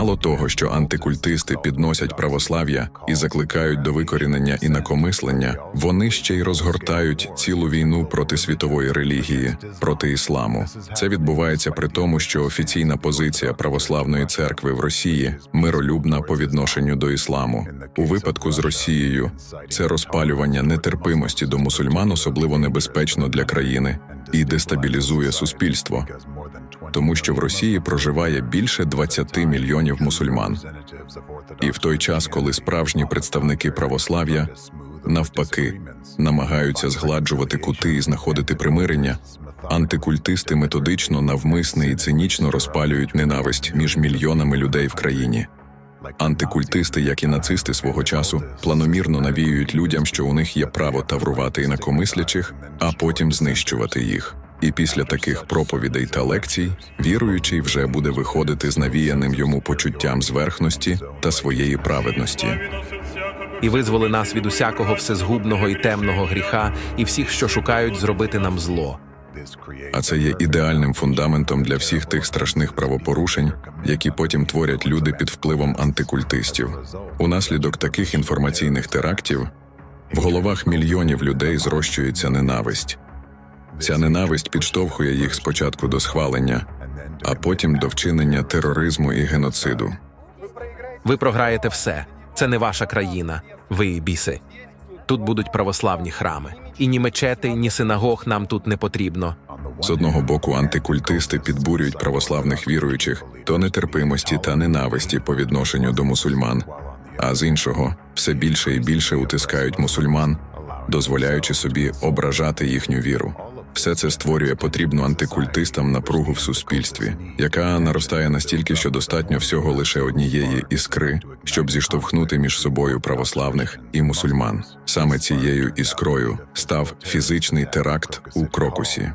Мало того, що антикультисти підносять православ'я і закликають до викорінення інакомислення, вони ще й розгортають цілу війну проти світової релігії, проти ісламу. Це відбувається при тому, що офіційна позиція православної церкви в Росії миролюбна по відношенню до ісламу. У випадку з Росією це розпалювання нетерпимості до мусульман особливо небезпечно для країни і дестабілізує суспільство, тому що в Росії проживає більше 20 мільйонів мусульман. І в той час, коли справжні представники православ'я навпаки намагаються згладжувати кути і знаходити примирення, антикультисти методично, навмисне і цинічно розпалюють ненависть між мільйонами людей в країні. Антикультисти, як і нацисти свого часу, планомірно навіюють людям, що у них є право таврувати інакомислячих, а потім знищувати їх. І після таких проповідей та лекцій віруючий вже буде виходити з навіяним йому почуттям зверхності та своєї праведності. і визволи нас від усякого всезгубного і темного гріха і всіх, що шукають зробити нам зло. А це є ідеальним фундаментом для всіх тих страшних правопорушень, які потім творять люди під впливом антикультистів. Унаслідок таких інформаційних терактів в головах мільйонів людей зрощується ненависть. Ця ненависть підштовхує їх спочатку до схвалення, а потім до вчинення тероризму і геноциду. Ви програєте все. Це не ваша країна. Ви біси. Тут будуть православні храми. І ні мечети, ні синагог нам тут не потрібно. З одного боку, антикультисти підбурюють православних віруючих до нетерпимості та ненависті по відношенню до мусульман, а з іншого все більше і більше утискають мусульман, дозволяючи собі ображати їхню віру. Все це створює потрібну антикультистам напругу в суспільстві, яка наростає настільки, що достатньо всього лише однієї іскри, щоб зіштовхнути між собою православних і мусульман. Саме цією іскрою став фізичний теракт у Крокусі.